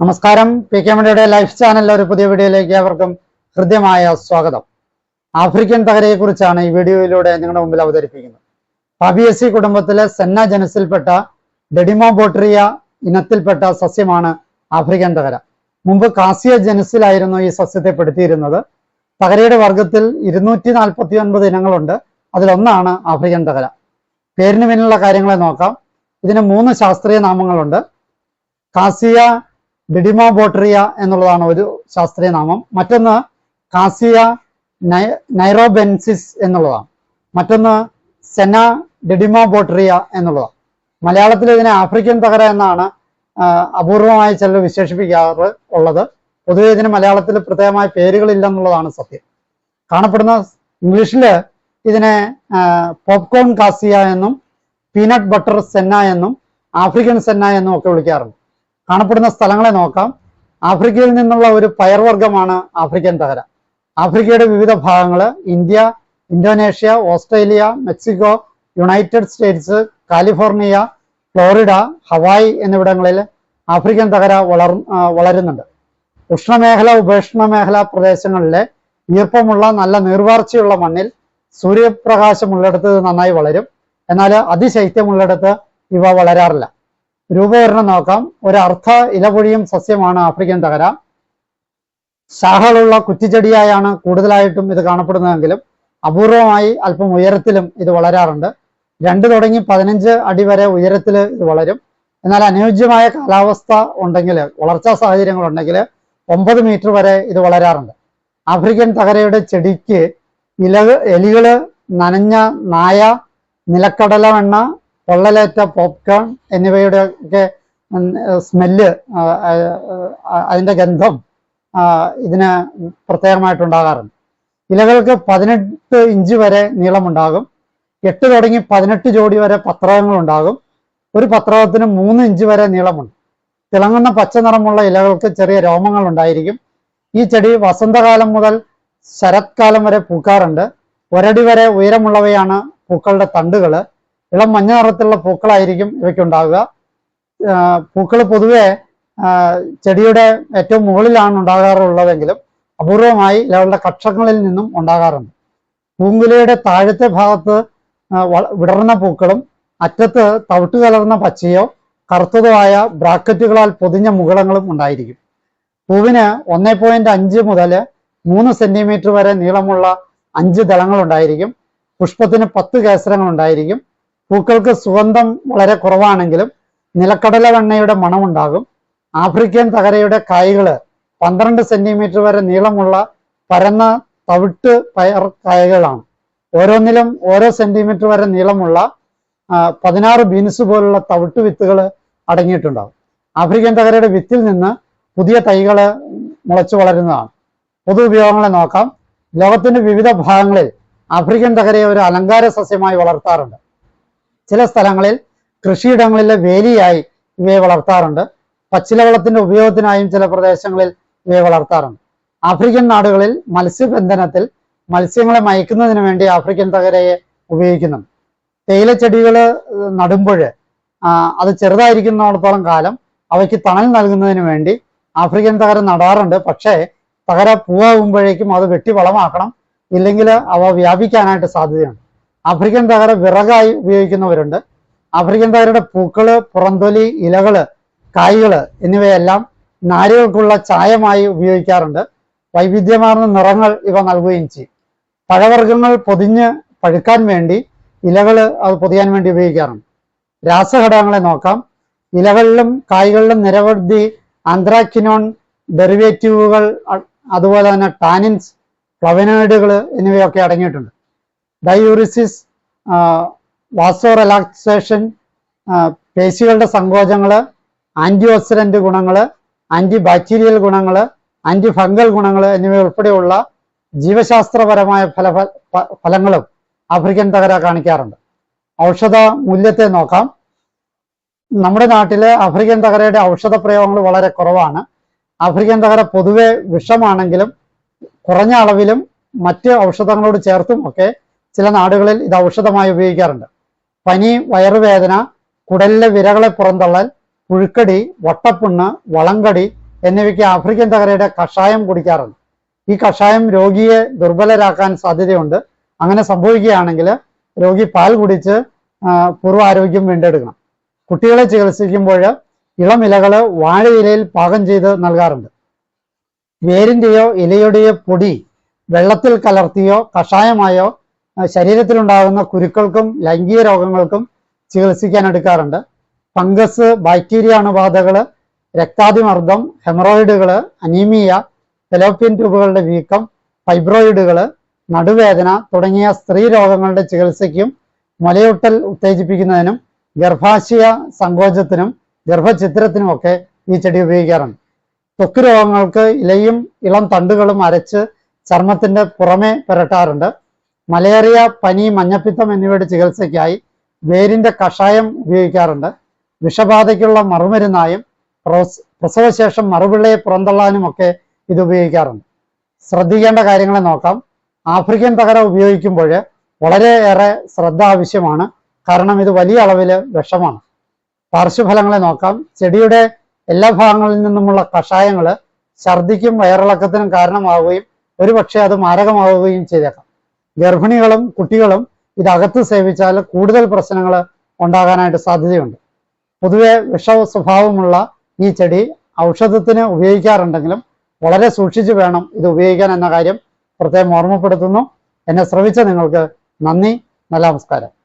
നമസ്കാരം. P K മണിയുടെ life ചാനലിലെ ഒരു പുതിയ വീഡിയോയിലേക്ക് അവർക്കും ഹൃദ്യമായ സ്വാഗതം. ആഫ്രിക്കൻ തകരയെ കുറിച്ചാണ് ഈ വീഡിയോയിലൂടെ നിങ്ങളുടെ മുമ്പിൽ അവതരിപ്പിക്കുന്നത്. ഫാബിയസി കുടുംബത്തിലെ സെന്ന ജനസിൽപ്പെട്ട ഡെഡിമോ ബോട്രിയ ഇനത്തിൽപ്പെട്ട സസ്യമാണ് ആഫ്രിക്കൻ തകര. മുമ്പ് കാസിയ ജനസിലായിരുന്നു ഈ സസ്യത്തെ പെടുത്തിയിരുന്നത്. തകരയുടെ വർഗത്തിൽ ഇരുന്നൂറ്റി നാൽപ്പത്തി ഒൻപത് ഇനങ്ങളുണ്ട്. അതിലൊന്നാണ് ആഫ്രിക്കൻ തകര. പേരിന് പിന്നിലുള്ള കാര്യങ്ങളെ നോക്കാം. ഇതിന് മൂന്ന് ശാസ്ത്രീയ നാമങ്ങളുണ്ട്. കാസിയ ഡിഡിമോബോട്രിയ എന്നുള്ളതാണ് ഒരു ശാസ്ത്രീയ നാമം. മറ്റൊന്ന് കാസിയ നൈറോബെൻസിസ് എന്നുള്ളതാണ്. മറ്റൊന്ന് സെന ഡിഡിമോബോട്രിയ എന്നുള്ളതാണ്. മലയാളത്തിൽ ഇതിനെ ആഫ്രിക്കൻ തകര എന്നാണ് അപൂർവമായി ചിലർ വിശേഷിപ്പിക്കാറ് ഉള്ളത്. പൊതുവെ ഇതിന് മലയാളത്തിൽ പ്രത്യേകമായ പേരുകളില്ലെന്നുള്ളതാണ് സത്യം. കാണപ്പെടുന്ന ഇംഗ്ലീഷിൽ ഇതിനെ പോപ്കോൺ കാസിയ എന്നും പീനട്ട് ബട്ടർ സെന്ന എന്നും ആഫ്രിക്കൻ സെന്ന എന്നും ഒക്കെ വിളിക്കാറുണ്ട്. കാണപ്പെടുന്ന സ്ഥലങ്ങളെ നോക്കാം. ആഫ്രിക്കയിൽ നിന്നുള്ള ഒരു പയർവർഗമാണ് ആഫ്രിക്കൻ തകര. ആഫ്രിക്കയുടെ വിവിധ ഭാഗങ്ങൾ India Indonesia Australia Mexico United States California Florida Hawaii എന്നിവിടങ്ങളിൽ ആഫ്രിക്കൻ തകര വളർ വളരുന്നുണ്ട്. ഉഷ്ണമേഖല ഉപേക്ഷണ മേഖല പ്രദേശങ്ങളിലെ ഈർപ്പമുള്ള നല്ല നീർവാർച്ചയുള്ള മണ്ണിൽ സൂര്യപ്രകാശമുള്ളിടത്ത് നന്നായി വളരും. എന്നാൽ അതിശൈത്യമുള്ളിടത്ത് ഇവ വളരാറില്ല. രൂപവരണം നോക്കാം. ഒരു ഇലപൊഴിയും സസ്യമാണ് ആഫ്രിക്കൻ തകര. ശാഖകളുള്ള കുറ്റിച്ചെടിയായാണ് കൂടുതലായിട്ടും ഇത് കാണപ്പെടുന്നതെങ്കിലും അപൂർവമായി അല്പം ഉയരത്തിലും ഇത് വളരാറുണ്ട്. രണ്ട് തുടങ്ങി പതിനഞ്ച് അടി വരെ ഉയരത്തിൽ ഇത് വളരും. എന്നാൽ അനുയോജ്യമായ കാലാവസ്ഥ ഉണ്ടെങ്കിൽ വളർച്ചാ സാഹചര്യങ്ങൾ ഉണ്ടെങ്കിൽ ഒമ്പത് മീറ്റർ വരെ ഇത് വളരാറുണ്ട്. ആഫ്രിക്കൻ തകരയുടെ ചെടിക്ക് ഇല എലികൾ നനഞ്ഞ നായ നിലക്കടല വെണ്ണ പൊള്ളലേറ്റ പോപ്കോൺ എന്നിവയുടെ ഒക്കെ സ്മെല്ല് അതിന്റെ ഗന്ധം ഇതിന് പ്രത്യേകമായിട്ടുണ്ടാകാറുണ്ട്. ഇലകൾക്ക് പതിനെട്ട് ഇഞ്ച് വരെ നീളമുണ്ടാകും. എട്ട് തുടങ്ങി പതിനെട്ട് ജോഡി വരെ പത്രകങ്ങൾ ഉണ്ടാകും ഒരു പത്രകത്തിന് മൂന്ന് ഇഞ്ച് വരെ നീളമുണ്ട്. തിളങ്ങുന്ന പച്ച നിറമുള്ള ഇലകൾക്ക് ചെറിയ രോമങ്ങൾ ഉണ്ടായിരിക്കും ഈ ചെടി വസന്തകാലം മുതൽ ശരത്കാലം വരെ പൂക്കാറുണ്ട്. ഒരടി വരെ ഉയരമുള്ളവയാണ് പൂക്കളുടെ തണ്ടുകൾ ഇളം മഞ്ഞ നിറത്തിലുള്ള പൂക്കളായിരിക്കും ഇവയ്ക്കുണ്ടാവുക. പൂക്കൾ പൊതുവെ ചെടിയുടെ ഏറ്റവും മുകളിലാണ് ഉണ്ടാകാറുള്ളതെങ്കിലും അപൂർവമായി ഇലകളുടെ കക്ഷങ്ങളിൽ നിന്നും ഉണ്ടാകാറുണ്ട്. പൂങ്കുലയുടെ താഴത്തെ ഭാഗത്ത് വിടർന്ന പൂക്കളും അറ്റത്ത് തവിട്ട് കലർന്ന പച്ചയോ കറുത്തതോ ആയ ബ്രാക്കറ്റുകളാൽ പൊതിഞ്ഞ മുകളങ്ങളും ഉണ്ടായിരിക്കും. പൂവിന് ഒന്നേ പോയിന്റ് അഞ്ച് മുതൽ മൂന്ന് സെന്റിമീറ്റർ വരെ നീളമുള്ള അഞ്ച് ദളങ്ങൾ ഉണ്ടായിരിക്കും പുഷ്പത്തിന് പത്ത് കേസരങ്ങൾ ഉണ്ടായിരിക്കും. പൂക്കൾക്ക് സുഗന്ധം വളരെ കുറവാണെങ്കിലും നിലക്കടല വെണ്ണയുടെ മണമുണ്ടാകും. ആഫ്രിക്കൻ തകരയുടെ കായകൾ പന്ത്രണ്ട് സെന്റിമീറ്റർ വരെ നീളമുള്ള പരന്ന തവിട്ട് പയർ കായകളാണ്. ഓരോന്നിലും ഓരോ സെന്റിമീറ്റർ വരെ നീളമുള്ള പതിനാറ് ബീൻസ് പോലുള്ള തവിട്ട് വിത്തുകൾ അടങ്ങിയിട്ടുണ്ടാവും ആഫ്രിക്കൻ തകരയുടെ വിത്തിൽ നിന്ന് പുതിയ തൈകൾ മുളച്ചു വളരുന്നതാണ്. പൊതു ഉപയോഗങ്ങളെ നോക്കാം. ലോകത്തിന്റെ വിവിധ ഭാഗങ്ങളിൽ ആഫ്രിക്കൻ തകരയെ ഒരു അലങ്കാര സസ്യമായി വളർത്താറുണ്ട്. ചില സ്ഥലങ്ങളിൽ കൃഷിയിടങ്ങളിലെ വേലിയായി ഇവയെ വളർത്താറുണ്ട്. പച്ചിലവെള്ളത്തിന്റെ ഉപയോഗത്തിനായും ചില പ്രദേശങ്ങളിൽ ഇവയെ വളർത്താറുണ്ട്. ആഫ്രിക്കൻ നാടുകളിൽ മത്സ്യബന്ധനത്തിൽ മത്സ്യങ്ങളെ മയക്കുന്നതിന് വേണ്ടി ആഫ്രിക്കൻ തകരയെ ഉപയോഗിക്കുന്നുണ്ട്. തേയിലച്ചെടികൾ നടുമ്പോൾ അത് ചെറുതായിരിക്കുന്നിടത്തോളം കാലം അവയ്ക്ക് തണൽ നൽകുന്നതിന് വേണ്ടി ആഫ്രിക്കൻ തകര നടാറുണ്ട്. പക്ഷേ തകര പൂവാകുമ്പോഴേക്കും അത് വെട്ടി വളമാക്കണം. ഇല്ലെങ്കിൽ അവ വ്യാപിക്കാനായിട്ട് സാധ്യതയുണ്ട്. ആഫ്രിക്കൻ തകര വിറകായി ഉപയോഗിക്കുന്നവരുണ്ട്. ആഫ്രിക്കൻ തകരയുടെ പൂക്കൾ പുറന്തൊലി ഇലകൾ കായ്കൾ എന്നിവയെല്ലാം നാരുകൾക്കുള്ള ചായമായി ഉപയോഗിക്കാറുണ്ട്. വൈവിധ്യമാർന്ന നിറങ്ങൾ ഇവ നൽകുകയും ചെയ്യും. പഴവർഗങ്ങൾ പൊതിഞ്ഞ് പഴുക്കാൻ വേണ്ടി ഇലകൾ അത് പൊതിയാൻ വേണ്ടി ഉപയോഗിക്കാറുണ്ട്. രാസഘടകങ്ങളെ നോക്കാം. ഇലകളിലും കായ്കളിലും നിരവധി ആന്ത്രാക്കിനോൺ ഡെറിവേറ്റീവുകൾ അതുപോലെ തന്നെ ടാനിൻസ് ഫ്ലവനോയിഡുകൾ എന്നിവയൊക്കെ അടങ്ങിയിട്ടുണ്ട്. ഡയൂറിസിസ് വാസോ റിലാക്സേഷൻ പേശികളുടെ സങ്കോചങ്ങൾ ആന്റി ഓക്സിഡന്റ് ഗുണങ്ങൾ ആന്റി ബാക്ടീരിയൽ ഗുണങ്ങൾ ആന്റി ഫംഗൽ ഗുണങ്ങൾ എന്നിവ ഉൾപ്പെടെയുള്ള ജീവശാസ്ത്രപരമായ ഫല ഫലങ്ങളും ആഫ്രിക്കൻ തകര കാണിക്കാറുണ്ട്. ഔഷധ മൂല്യത്തെ നോക്കാം. നമ്മുടെ നാട്ടിലെ ആഫ്രിക്കൻ തകരയുടെ ഔഷധ പ്രയോഗങ്ങൾ വളരെ കുറവാണ്. ആഫ്രിക്കൻ തകര പൊതുവെ വിഷമാണെങ്കിലും കുറഞ്ഞ അളവിലും മറ്റ് ഔഷധങ്ങളോട് ചേർത്തും ഒക്കെ ചില നാടുകളിൽ ഇത് ഔഷധമായി ഉപയോഗിക്കാറുണ്ട്. പനി വയറുവേദന കുടലിലെ വിരകളെ പുറന്തള്ളൽ പുഴുക്കടി വട്ടപ്പുണ്ണ് വളങ്കടി എന്നിവയ്ക്ക് ആഫ്രിക്കൻ തകരയുടെ കഷായം കുടിക്കാറുണ്ട്. ഈ കഷായം രോഗിയെ ദുർബലരാക്കാൻ സാധ്യതയുണ്ട്. അങ്ങനെ സംഭവിക്കുകയാണെങ്കിൽ രോഗി പാൽ കുടിച്ച് പൂർവാരോഗ്യം വീണ്ടെടുക്കണം. കുട്ടികളെ ചികിത്സിക്കുമ്പോൾ ഇളമിലകൾ വാഴയിലയിൽ പാകം ചെയ്ത് നൽകാറുണ്ട്. വേരിന്റെയോ ഇലയുടെയോ പൊടി വെള്ളത്തിൽ കലർത്തിയോ കഷായമായോ ശരീരത്തിലുണ്ടാകുന്ന കുരുക്കൾക്കും ലൈംഗിക രോഗങ്ങൾക്കും ചികിത്സിക്കാൻ എടുക്കാറുണ്ട്. ഫംഗസ് ബാക്ടീരിയ അണുബാധകൾ രക്താതിമർദ്ദം ഹെമറോയിഡുകൾ അനീമിയ ഫെലോപ്യൻ ട്യൂബുകളുടെ വീക്കം ഫൈബ്രോയിഡുകൾ നടുവേദന തുടങ്ങിയ സ്ത്രീ രോഗങ്ങളുടെ ചികിത്സയ്ക്കും മുലയൂട്ടൽ ഉത്തേജിപ്പിക്കുന്നതിനും ഗർഭാശയ സങ്കോചത്തിനും ഗർഭചിത്രത്തിനുമൊക്കെ ഈ ചെടി ഉപയോഗിക്കാറുണ്ട്. ത്വക്ക് രോഗങ്ങൾക്ക് ഇലയും ഇളം തണ്ടുകളും അരച്ച് ചർമ്മത്തിന്റെ പുറമെ പുരട്ടാറുണ്ട്. മലേറിയ പനി മഞ്ഞപ്പിത്തം എന്നിവയുടെ ചികിത്സയ്ക്കായി വേരിന്റെ കഷായം ഉപയോഗിക്കാറുണ്ട്. വിഷബാധയ്ക്കുള്ള മറുമരുന്നായും പ്രസ- പ്രസവശേഷം മറുപിള്ളയെ പുറന്തള്ളാനുമൊക്കെ ഇത് ഉപയോഗിക്കാറുണ്ട്. ശ്രദ്ധിക്കേണ്ട കാര്യങ്ങളെ നോക്കാം. ആഫ്രിക്കൻ തകര ഉപയോഗിക്കുമ്പോൾ വളരെയേറെ ശ്രദ്ധ ആവശ്യമാണ്. കാരണം ഇത് വലിയ അളവിൽ വിഷമാണ്. പാർശ്വഫലങ്ങളെ നോക്കാം. ചെടിയുടെ എല്ലാ ഭാഗങ്ങളിൽ നിന്നുമുള്ള കഷായങ്ങൾ ഛർദിക്കും വയറിളക്കത്തിനും കാരണമാവുകയും ഒരുപക്ഷെ അത് മാരകമാവുകയും ചെയ്തേക്കാം. ഗർഭിണികളും കുട്ടികളും ഇത് അകത്ത് സേവിച്ചാൽ കൂടുതൽ പ്രശ്നങ്ങൾ ഉണ്ടാകാനായിട്ട് സാധ്യതയുണ്ട്. പൊതുവെ വിഷ സ്വഭാവമുള്ള ഈ ചെടി ഔഷധത്തിന് ഉപയോഗിക്കാറുണ്ടെങ്കിലും വളരെ സൂക്ഷിച്ചു വേണം ഇത് ഉപയോഗിക്കാൻ എന്ന കാര്യം പ്രത്യേകം ഓർമ്മപ്പെടുത്തുന്നു. എന്നെ ശ്രവിച്ച നിങ്ങൾക്ക് നന്ദി. നല്ല നമസ്കാരം.